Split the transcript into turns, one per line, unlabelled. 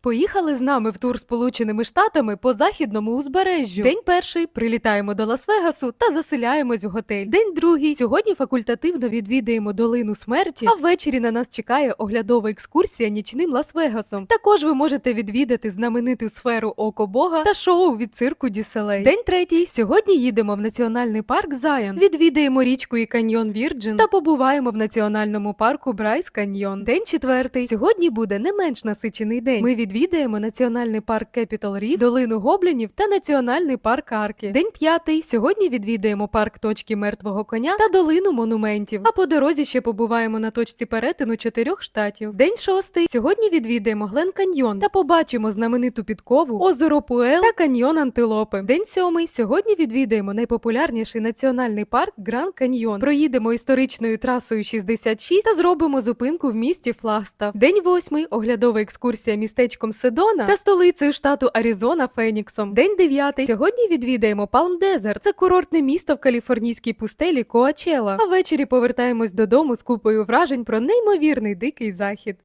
Поїхали з нами в тур Сполученими Штатами по західному узбережжю. День перший прилітаємо до Лас-Вегасу та заселяємось в готель. День другий сьогодні факультативно відвідаємо долину смерті, а ввечері на нас чекає оглядова екскурсія нічним Лас-Вегасом. Також ви можете відвідати знамениту сферу Око Бога та шоу від цирку Дюселей. День третій. Сьогодні їдемо в національний парк Зайон. Відвідаємо річку і каньйон Вірджин та побуваємо в національному парку Брайс Каньйон. День четвертий. Сьогодні буде не менш насичений день. Ми відвідаємо національний парк Кепітал Рів, долину гоблінів та національний парк Арки. День п'ятий. Сьогодні відвідаємо парк точки мертвого коня та долину монументів. А по дорозі ще побуваємо на точці перетину чотирьох штатів. День шостий. Сьогодні відвідаємо Глен Каньйон та побачимо знамениту підкову, озеро Пуел та каньйон Антилопи. День сьомий. Сьогодні відвідаємо найпопулярніший національний парк Гранд Каньйон. Проїдемо історичною трасою 66 та зробимо зупинку в місті Флагстав. День восьмий. Оглядова екскурсія містечком Седона та столицею штату Аризона Феніксом. День дев'ятий. Сьогодні відвідаємо Палм Дезерт. Це курортне місто в каліфорнійській пустелі Коачела. А ввечері повертаємось додому з купою вражень про неймовірний дикий захід.